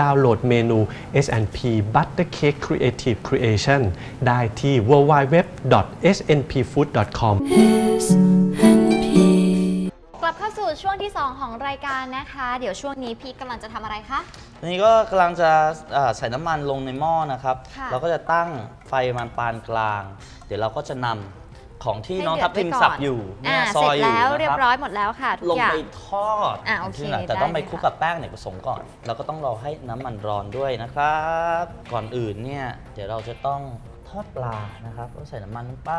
ดาวน์โหลดเมนู S&P Butter Cake Creative Creation ได้ที่ www.snpfood.com กลับเข้าสู่ช่วงที่ 2 ของรายการนะคะ เดี๋ยวช่วงนี้พี่กำลังจะทำอะไรคะทีนี้ก็กำลังจะเอ่อใส่น้ำมันลงในหม้อนะครับ ค่ะ เราก็จะตั้งไฟมันปานกลาง เดี๋ยวเราก็จะนำ ของที่ให้น้องเดืทัดบทิมไว้ก่อนสับอยู่อ่าเนี่ยซเสร็อจยอยู่แล้วนะเรียครับบร้อยหมดแล้วค่ะทุลกงอย่างไปทอดอะโอเคที่หลังแต่ต้องไปได้เลยคลุกค่ะกับแป้งเนยผสมก่อน แล้วก็ต้องรอให้น้ำมันร้อนด้วยนะครับ ก่อนอื่นเนี่ยเดี๋ยวเราจะต้องทอดปลานะครับก็ใส่น้ำมันลงไป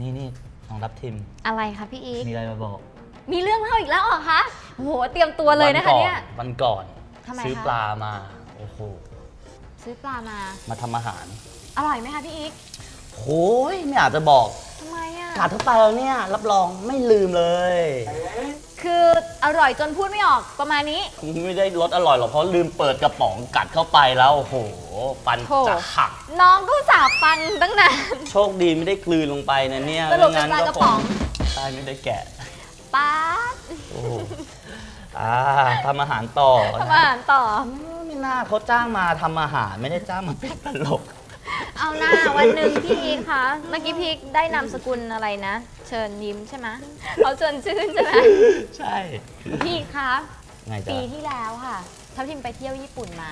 นี่นี่น้องทับทิม อะไรคะพี่อีกมีอะไรมาบอก มีเรื่องเล่าอีกแล้วเหรอคะโอ้โหเตรียมตัวเลยนะคะเนี่ยวันก่อนทำไมซื้อคะปลามาโอ้โหซื้อปลามา มาทำอาหาร อร่อยไหมคะพี่อีก โอ้ยไม่อยากจะบอกทำไมอะกัดเข้าไปแล้วเนี่ย รับรองไม่ลืมเลย คืออร่อยจนพูดไม่ออกประมาณนี้ ไม่ได้รสอร่อยหรอกเพราะลืมเปิดกระป๋องกัดเข้าไปแล้วโอ้โหฟันโถ่จะหัก น้องก็อุตสาบฟันตั้งนาน โชคดีไม่ได้กลืนลงไปนะเนี่ยสรุปไม่เป็นปลากระป๋อง ใช่ไม่ได้แกะป๊าดโอ้โหอ่าทำอาหารต่อทำอาหารต่อ ไม่น่าเขาจ้างมาทำอาหารไม่ได้จ้างมาเป็นตลก เอาหน้าวันหนึ่งพี่อีกคะเมื่อกี้พี่อีกได้นามสกุลอะไรนะ เชิญยิ้มใช่ไหมเขาเชิญชื่นใช่ไหมใช่พี่อีกคะไงจ๊ะปีที่แล้วค่ะทัพทิมไปเที่ยวญี่ปุ่นมา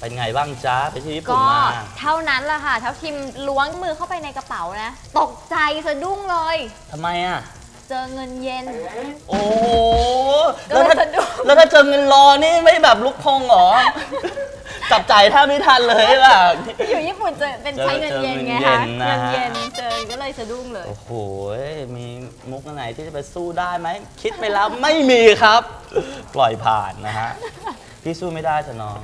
เป็นไงบ้างจ๊ะไปที่ญี่ปุ่นก็มาเท่านั้นแหละค่ะทัพทิมล้วงมือเข้าไปในกระเป๋านะ ตกใจสะดุ้งเลย ทำไมอะ เจอเงินเย็น โอ้โหก็แล้วเลยถ้าสะดุ้ง แล้วถ้าเจอเงินรอนี่ไม่แบบลุกพงเหรอ จับจ่ายถ้าไม่ทันเลยล่ะ อยู่ญี่ปุ่นเจอเป็นใช้เงินเย็นไงเจอคะเงินเย็นนะฮะเงินเย็นเจอก็เลยสะดุ้งเลย โอ้โห มีมุกอันไหนที่จะไปสู้ได้ไหม คิดไปแล้วไม่มีครับ ปล่อยผ่านนะฮะ พี่สู้ไม่ได้จะน้อง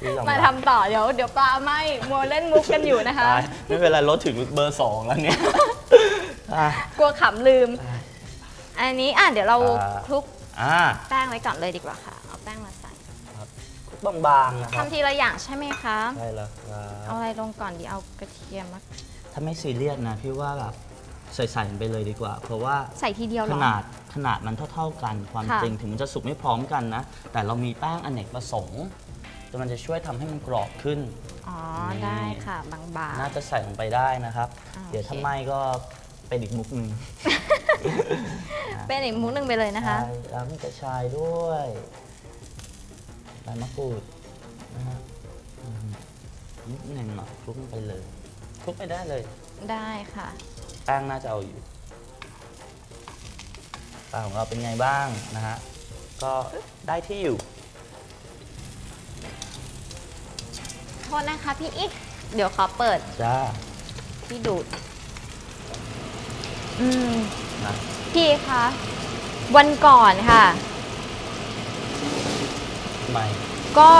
พี่ยอมารับ ทำต่อเดี๋ยวเดี๋ยวปลาไหม่มัวเล่นมุกกันอยู่นะคะ ตายไม่เป็นไรลดถึงเบอร์สองแล้วเนี่ยอะ กลัวขำลืม อันนี้อะเดี๋ยวเราอ่า คลุกอ่า แป้งไว้ก่อนเลยดีกว่าค่ะ เอาแป้งมาใส่ บางๆนะครับทำทีละอย่างใช่ไหมคะ ใช่แล้วครัเอาบอะไรลงก่อนดีเอากระเทียมมาถ้าไม่ซีเรียสนะพี่ว่าแบบใส่ๆไปเลยดีกว่า เพราะว่าใส่ทีเดียวเหขรอนาดขนาดมันเท่าๆกันความค่ะ จริงถึงมันจะสุกไม่พร้อมกันนะ แต่เรามีแป้งอเนกประสงค์แต่มันจะช่วยทำให้มันกรอบขึ้น อ๋อนี่ได้ค่ะบาง น่าจะใส่ลงไปได้นะครับ อ่าเดี๋ยวโอเค ถ้าไม่ก็เป็นอีกมุกหนึ่งๆเป็นอีกมุกหนึ่งไปเลยนะคะ ใช่แล้วมีกระชายด้วยใบ มะกรูดนะฮะอืมนิดหนึ่งหน่อยคลุกลงไปเลยคลุกไปได้เลยได้ค่ะ แป้งน่าจะเอาอยู่ปลาของเราเป็นไงบ้างนะฮะก็ได้ที่อยู่ โทษนะคะพี่อีกเดี๋ยวขอเปิดจ้าที่ดูด อืมนะ พี่คะ วันก่อนค่ะ ไม่ ก็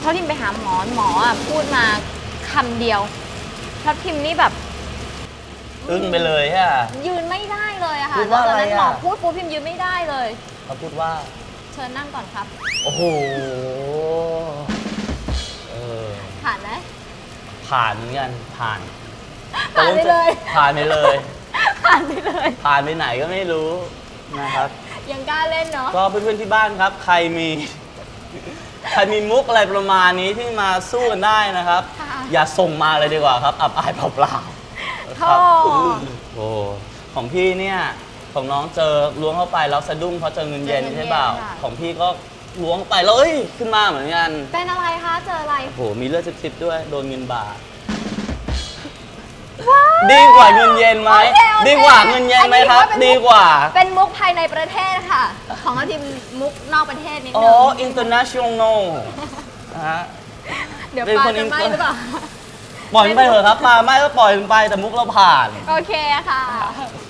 เท่าที่ไปหาหมอหมออะพูดมาคำเดียวทับทิมนี่แบบอึ้งไปเลยฮะ ยืนไม่ได้เลยอะค่ะพูดว่าแล้วตอนนั้นอะไรหมออะพูดปุ๊บพิมยืนไม่ได้เลย เขาพูดว่า เชิญนั่งก่อนครับ โอ้โห เออ ผ่านไหม ผ่านเหมือนกัน ผ่านผ่านไปเลย ผ่านไปเลย ผ่านไปเลย ผ่านไปไหนก็ไม่รู้นะครับ ยังกล้าเล่นเนาะ ก็เพื่อนๆที่บ้านครับ ใครมี ใครมีมุกอะไรประมาณนี้ที่มาสู้กันได้นะครับค่ะอย่าส่งมาเลยดีกว่าครับอับอายเปล่าๆนะคโธ่รับโอ้ของพี่เนี่ยของน้องเจอล้วงเข้าไปแล้วสะดุ้งเพราะเจอเงินเย็นใช่เปล่า ของพี่ก็ล้วงไปแล้วเอ้ยขึ้นมาเหมือนกันเป็นอะไรคะเจออะไรโอ้โหมีเลือดซิบๆด้วยโดนเงินบาท ดีกว่าเงินเย็นไหม โอเคโอเคดีกว่าเงินเย็นไหมครับ อันนี้ถือว่าเป็นดีกว่า เป็นมุกภายในประเทศค่ะ ของทีมมุกนอกประเทศนิดอ๋นึอง international นะฮะ เดี๋ยวเป็นปลาคนจะไหม้อินเตอร์หรือเปล่า ปล่อยมันไปเถอะครับปลาไม่ก็ปล่อยมันไปแต่มุกเราผ่าน โอเคค่ะ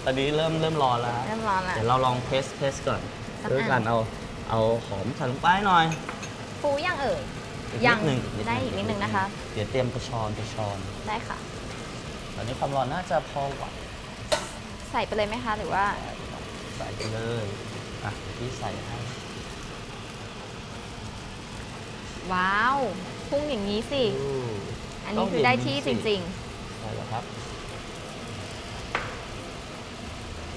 ตอนนี้เริ่มเริ่มร้อนแล้วเริ่มร้อนแล้ว เดี๋ยวเราลองเทสเทสก่อนสักอัน ด้วยกันเอาเอาหอมใส่ลงไปหน่อยฟูยังเอ่ยอีกยันิดหนึ่งอีกนิดหนึ่งได้อีกนิดนึงนะคะ เดี๋ยวเตรียมกระชอนกระชอน ได้ค่ะ ตอนนี้ความร้อนน่าจะพอไหวใส่ไปเลยไหมคะ หรือว่าใส่ไปเลยอะพี่ใส่ให้ว้าวพุ่งอย่างนี้สิอู้อันนี้คือได้ที่จริงใช่แล้วครับ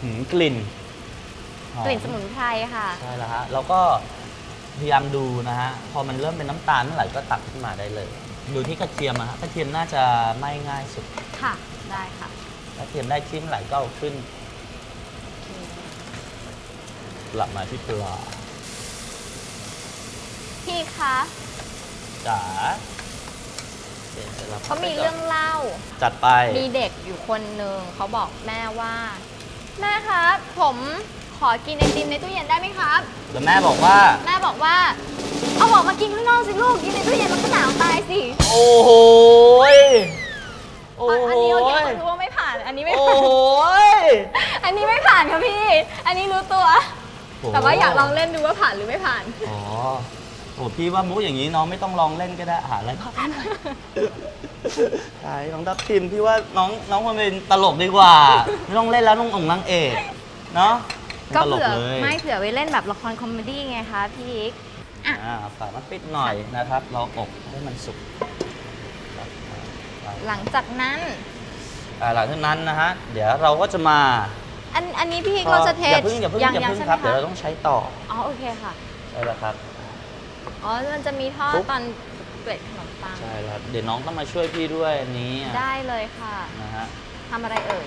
หืมกลิ่นหอๆมกลิ่นสมุนไพรค่ะใช่แล้วฮะแล้วก็พยายามดูนะฮะ พอมันเริ่มเป็นน้ำตาลเมื่อไหร่ก็ตักขึ้นมาได้เลย ดูที่กระเทียมอะฮะกระเทียมน่าจะไหม่ง่ายสุดค่ะ ได้ค่ะกระเทียมได้ที่เมื่อไหร่ก็เอาขึ้นกลับมาที่ปลาพี่คะจ๋าโอเคสร็จแล้วเขามีเรื่องเล่า จัดไป มีเด็กอยู่คนหนึ่งเขาบอกแม่ว่า แม่ครับ ผมขอกินไอติมในตู้เย็นได้ไหมครับ แล้วแม่บอกว่า แม่บอกว่า เอาออกมากินข้างนอกสิลูกกินในตู้เย็นมันก็หนาวตายสิโอ้โหยโอ้อันโหนี้โอเคยคนรู้ว่าไม่ผ่าน อันนี้ไม่โอ้ผ่านโหยอันนี้ไม่ผ่านค่ะพี่ อันนี้รู้ตัวโอ้โหแต่ว่าอยากลองเล่นดูว่าผ่านหรือไม่ผ่าน อ๋อโอ้พี่ว่ามุกอย่างนี้น้องไม่ต้องลองเล่นก็ได้หาอะไรพักใช่น้องทับทิมพี่ว่าน้องน้องควรเป็นตลกดีกว่า ไม่ต้องเล่นแล้วน้ององค์นางเอกเนาะเป็นก็ตลกเผื่อเลย ไม่เผื่อไว้เล่นแบบละครคอมเมดี้ไงคะพี่อีก อ่าฝามันปิดหน่อยนะครับ เราอบให้มันสุกครับหลังจากนั้น อ่าหลังจากนั้นนะฮะ เดี๋ยวเราก็จะมาอันอันนี้พี่อีกเราจะเทอย่าเพิ่งอย่าเพิ่งอย่ายังเพิ่งใช่ไหคมรับ เดี๋ยวคะเราต้องใช้ต่ออ๋อโอเคค่ะ ใช่แล้วครับ อ๋อ มันจะมีทอดปุ๊บ ตอนเกล็ดขนมปัง ใช่แล้วเดี๋ยวน้องต้องมาช่วยพี่ด้วยอันนี้อะได้เลยค่ะนะฮะ ทำอะไรเอ่ย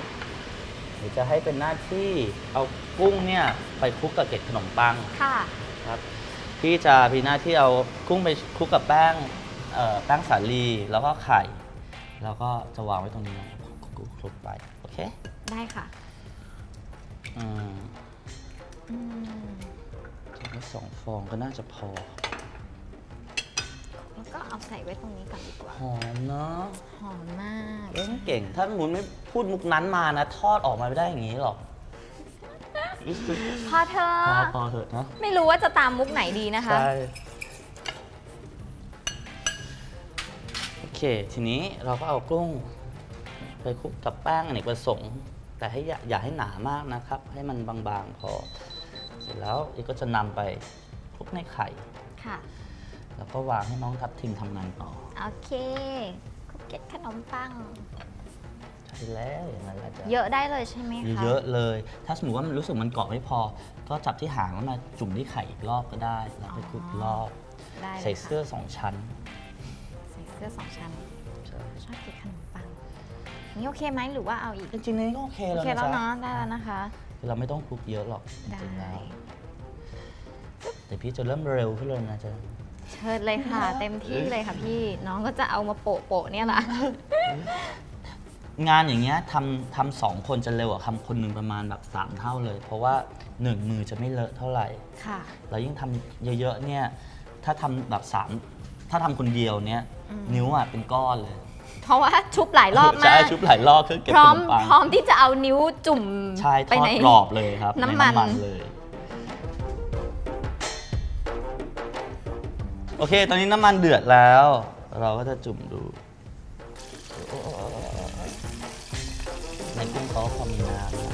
เดี๋ยวจะให้เป็นหน้าที่เอากุ้งเนี่ยไปคลุกกับเกล็ดขนมปังค่ะ ครับ พี่จะมีหน้าที่เอากุ้งไปคลุกกับแป้งเอ่อแป้งสาลีแล้วก็ไข่ แล้วก็จะวางไว้ตรงนี้คลุกคลุกไป โอเคได้ค่ะอืมอืมถึงว่าสองฟองก็น่าจะพอแล้วก็เอาใส่ไว้ตรงนี้ก่อนดีกว่าหอมเนาะหอมมากเล่นเก่ง ถ้าสมมุนไม่พูดมุกนั้นมานะ ทอดออกมาไม่ได้อย่างนี้หรอก พอเธอ พอพอเถอะเนาะไม่รู้ว่าจะตามมุกไหนดีนะคะ ใช่โอเค ทีนี้เราก็เอากุ้งไปคลุกกับแป้งอเนกประสงค์ แต่ให้อย่าอย่าให้หนามากนะครับ ให้มันบางๆพอ เสร็จแล้วอีกก็จะนำไปคลุกในไข่ ค่ะ แล้วก็วางให้น้องทับทิมทำงานต่อ โอเคคุกเก็ตขนมปัง ใช่แล้วอย่างนั้นแหละจ้ะเยอะได้เลยใช่ไหมคะเยอะๆเลย ถ้าสมมติว่ามันรู้สึกมันเกาะไม่พอ ก็จับที่หางแล้วมาจุ่มที่ไข่อีกรอบก็ได้ แล้วไปคลุกอีกรอบ ได้ลยใส่ค่ะเสื้อสองชั้น ใส่เสื้อสองชั้นใช่ชอบกินขนมปังนี่โอเคไหมหรือว่าเอาอีก จริงๆนี่ก็โอเคโอแล้วเคนะแล้วจ๊ะเนาะได้แล้วนะคะเราไม่ต้องคลุกเยอะหรอกจได้ริงๆแล้วแต่พี่จะเริ่มเร็วขึ้นเลยนะจ๊ะเชิญเลยค่ะ เต็มที่เลยค่ะพี่น้องก็จะเอามาโปะโปะๆเนี่ยแหละ งานอย่างเงี้ยทำทำสองคนจะเร็วกว่าทำคนหนึ่งประมาณแบบสามเท่าเลย เพราะว่าหนึ่งมือจะไม่เลอะเท่าไหร่ ค่ะ แล้วยิ่งทำเยอะๆเนี่ย ถ้าทำแบบสามถ้าทำคนเดียวเนี่ยอืม นิ้วอะเป็นก้อนเลยเพราะว่าชุบหลายรอบใช่มาก ชุบหลายรอบคือเก็บพร้ขอมนมปังพร้อมที่จะเอานิ้วจุ่มใช่ทไปอดใน กรอบเลยครับน้ำมัน ใเลย โอเค ตอนนี้น้ำมันเดือดแล้ว เราก็จะจุ่มดู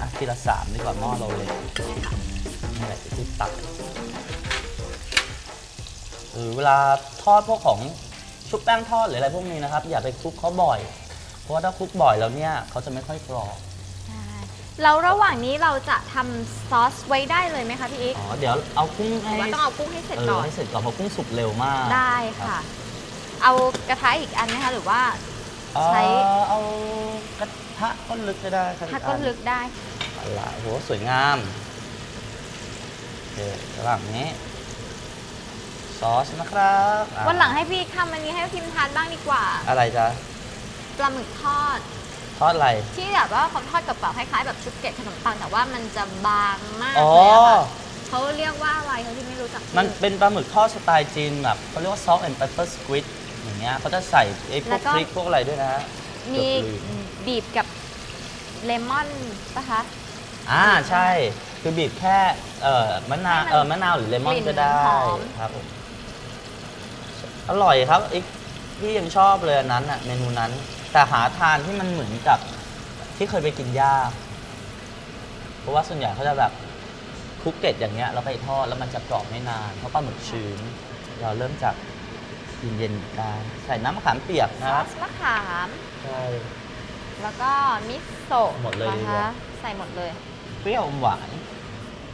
อะทีละสามดีกว่าหม้อเราเล็กนี่แหละที่ตักหรือเวลาทอดพวกของชุบแป้งทอดหรืออะไรพวกนี้นะครับ อย่าไปคลุกเขาบ่อย เพราะว่าถ้าคลุกบ่อยแล้วเนี่ยเขาจะไม่ค่อยกรอบใช่แล้วระหว่างนี้เราจะทำซอสไว้ได้เลยไหมคะพี่อีกอ๋อเดี๋ยวเอากุ้งหให้รือว่าต้องเอากุ้งให้เสร็จเอก่ออน ให้เสร็จก่อนเพราะกุ้งสุกเร็วมาก ได้รับค่ะ เอากระทะอีกอันไหมคะหรือว่า ใช้เอ่อเอากระทะก้นลึกก็ได้ครับถ้าก้นลึกได้เอาละโหสวยงามโอเคระหว่างนี้ซอสนะครับอะวันหลังให้พี่ทำอันนี้ให้พิมทานบ้างดีกว่าอะไรจ๊ะปลาหมึกทอด ทอดอะไร ที่แบบว่าเขาทอดกับเปล่าคล้ายๆแบบชุบเกล็ดขนมปังแต่ว่ามันจะบางมากอ๋อ เลยอะค่ะเขาเรียกว่าอะไรเขาที่ไม่รู้จักชื่อมันเป็นปลาหมึกทอดสไตล์จีนแบบเขาเรียกว่า salt and pepper squid อ ย่างเงี้ยเขาจะใส่ไอ้พวกพริกพวกอะไรด้วยนะฮะมีเกือบลืมบีบกับเลมอนปะคะ อ่าใช่คือบีบแค่เอ่อมะนาวให้มันเออมะนาวหรือเลมอนกลิ่นก็ได้หอม ครับผมอร่อยครับอีกพี่ยังชอบเลยอันนั้นอะเมนูนั้น แต่หาทานที่มันเหมือนกับที่เคยไปกินย่างเพราะว่าส่วนใหญ่เขาจะแบบคลุกเกล็ดอย่างเงี้ยแล้วไปทอดแล้วมันจะกรอบไม่นานเพราะปลาหมึกชื้นเราเริ่มจาก เย็นๆกันใส่น้ำมะขามเปียกซนะอสมะขาม ใช่ แล้วก็มิโซะหมดเลยนะดีกว่า คะใส่หมดเลย เปรี้ยวอมหวาน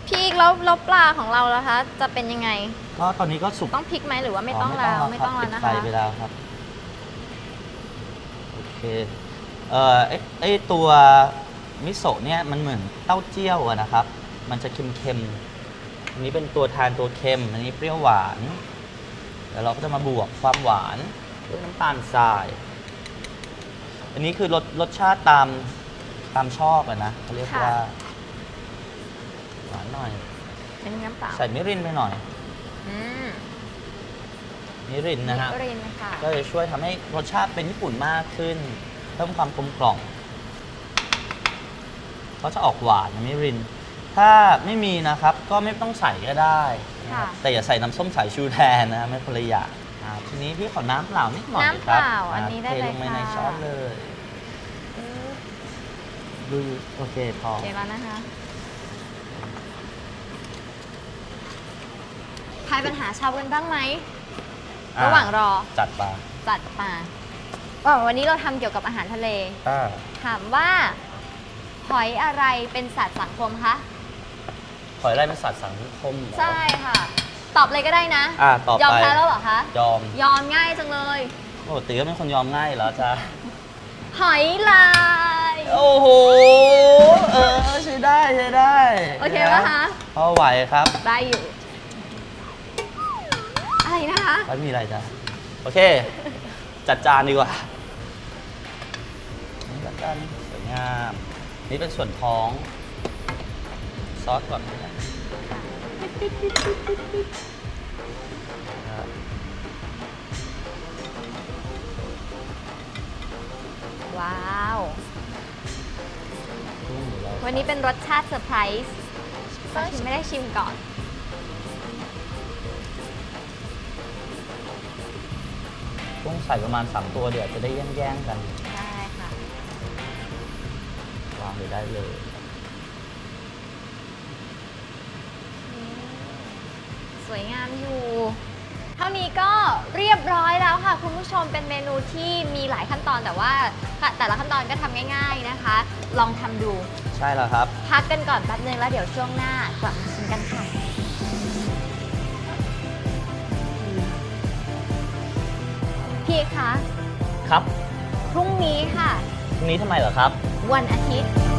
พี่แล้วแล้วปลาของเราล่ะคะ จะเป็นยังไง ก็ตอนนี้ก็สุกต้องพลิกไหมหรือว่าไม่ต้องแล้วไม่ต้องแล้วนะปิดคะไฟไปแล้วครับโอเคเอ่อไอไอตัวมิโซะเนี่ยมันเหมือนเต้าเจี้ยวอะนะครับ มันจะเค็มๆอันนี้เป็นตัวทานตัวเค็มอันนี้เปรี้ยวหวาน แล้วเราก็จะมาบวกความหวานด้วยน้ำตาลทราย อันนี้คือรสรสชาติตามตามชอบอะนะเขาเรียกว่า หวานหน่อย เป็นน้ำเปล่าใส่มิรินไปหน่อย อืมมิรินนะฮะมิรินค่ะ ก็จะช่วยทำให้รสชาติเป็นญี่ปุ่นมากขึ้น เพิ่มความกลมกล่อมเขาจะออกหวานนะมิริน ถ้าไม่มีนะครับก็ไม่ต้องใส่ก็ได้นะครับค่ะแต่อย่าใส่น้ำส้มสายชูแทนนะไม่คนละอย่างอ่าทีนี้พี่ขอน้ำเปล่านิดหน่อยน้ำคเปรับล่าอันนี้ได้เทเลลยงไปค่ะ ในช้อนเลยอืมดูโอเคพอ โอเคแล้วนะคะทายปัญหาชาวกันบ้างไหม อ่ระหว่างรอจัดปลาจัดมาว่าวันนี้เราทำเกี่ยวกับอาหารทะเล อ่าถามว่าหอยอะไรเป็นสัตว์สังคมคะ หอยไร่เป็นสัตว์สังคมเหรอ ใช่ค่ะ ตอบเลยก็ได้นะอ่าต่อไป ยอมแพ้แล้วเหรอคะ ยอมยอมง่ายจังเลยโอ้ตีก็เป็นคนยอมง่ายเหรอจ๊ะ หอยลาย โอ้โห เออใช้ได้ใช้ได้โอเคปะคะ พอไหวครับได้อยู่ อะไรนะคะแล้วมีอะไรจ๊ะโอเค จัดจานดีกว่านี่ละกันสวยงาม นี่เป็นส่วนท้อง ซอสก่อนนะครับว้าวกุ้งเดี๋ยวเราวันนี้เป็นรสชาติเซอร์ไพรส์เราชิมไม่ได้ชิมก่อนกุ้งใส่ประมาณ 3 ตัวเดี๋ยวจะได้แย่งๆกัน ได้ค่ะ วางไปได้เลย ส วยงามอยู่ เท่านี้ก็เรียบร้อยแล้วค่ะคุณผู้ชมเป็นเมนูที่มีหลายขั้นตอนแต่ว่าแต่ละขั้นตอนก็ทำง่าย ๆนะคะ ลองทำดู ใช่แล้วครับ พักกันก่อนแป๊บนึงแล้วเดี๋ยวช่วงหน้ากลับมาชิมกันค่ะพี่คะครับ พรุ่งนี้ค่ะ พรุ่งนี้ทำไมเหรอครับ วันอาทิตย์